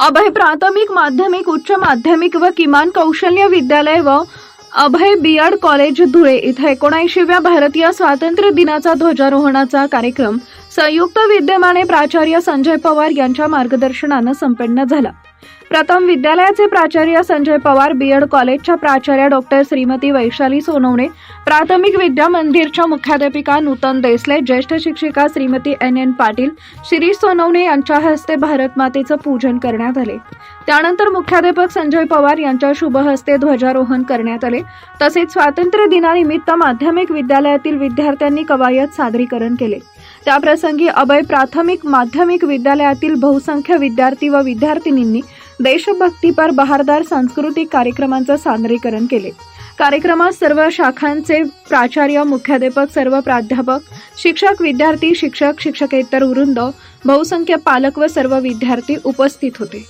अभय प्राथमिक माध्यमिक उच्च माध्यमिक व किमान कौशल्य विद्यालय व अभय बीएड कॉलेज धुळे इथं एकोणऐंशीव्या भारतीय स्वातंत्र्य दिनाचा ध्वजारोहणाचा कार्यक्रम संयुक्त विद्यमाने प्राचार्य संजय पवार यांच्या मार्गदर्शनानं संपन्न झाला. प्रथम विद्यालयाचे प्राचार्य संजय पवार बीएड कॉलेजच्या प्राचार्य डॉक्टर श्रीमती वैशाली सोनवणे प्राथमिक विद्या मंदिरच्या मुख्याध्यापिका नूतन देसले ज्येष्ठ शिक्षिका श्रीमती एन. एन. पाटील शिरीष सोनवणे यांच्या हस्ते भारत मातेचं पूजन करण्यात आले. त्यानंतर मुख्याध्यापक संजय पवार यांच्या शुभ हस्ते ध्वजारोहण करण्यात आले. तसेच स्वातंत्र्य दिनानिमित्त माध्यमिक विद्यालयातील विद्यार्थ्यांनी कवायत सादरीकरण केले. त्याप्रसंगी अभय प्राथमिक माध्यमिक विद्यालयातील बहुसंख्य विद्यार्थी व विद्यार्थिनींनी देशभक्तीपर बहारदार सांस्कृतिक कार्यक्रमांचं सादरीकरण केले. कार्यक्रमात सर्व शाखांचे प्राचार्य मुख्याध्यापक सर्व प्राध्यापक शिक्षक विद्यार्थी शिक्षक शिक्षकेतर वृंद बहुसंख्य पालक व सर्व विद्यार्थी उपस्थित होते.